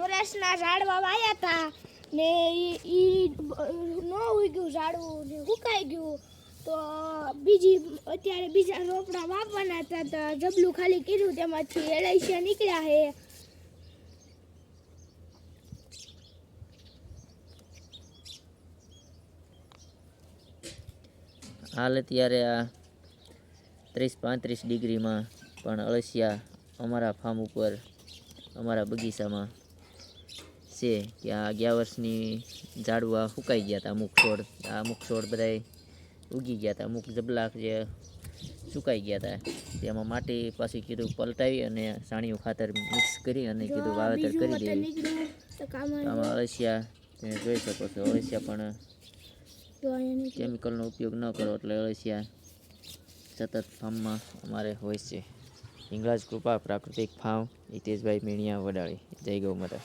વરસના ઝાડવા વાયા હતા ને એ ન ઉગ્યું ઝાડવું ને સુકાઈ ગયું. તો બીજી, અત્યારે બીજા રોપડા વાપવાના હતા તો જબલું ખાલી કીધું તેમાંથી એલાઈશિયા નીકળ્યા હે. હાલ અત્યારે આ ત્રીસ પાંત્રીસ ડિગ્રીમાં પણ અળસિયા અમારા ફાર્મ ઉપર, અમારા બગીચામાં છે કે આ ગયા વર્ષની ઝાડવા સુકાઈ ગયા હતા અમુક છોડ આ અમુક છોડ બધા ઉગી ગયા હતા અમુક જબલાક જે સુકાઈ ગયા હતા તેમાં માટી પાછી કીધું પલટાવી અને સાણિયું ખાતર મિક્સ કરી અને કીધું વાવેતર કરી દેવી. આમાં અળસિયા તમે જોઈ શકો છો અળસિયા પણ કેમિકલનો ઉપયોગ ન કરો એટલે અળસિયા સતત ફાર્મમાં અમારે હોય છે. હિંગળાજ કૃપા પ્રાકૃતિક ફાર્મ હિતેશભાઈ મીણિયા વડાળી. જય ગૌ માતા.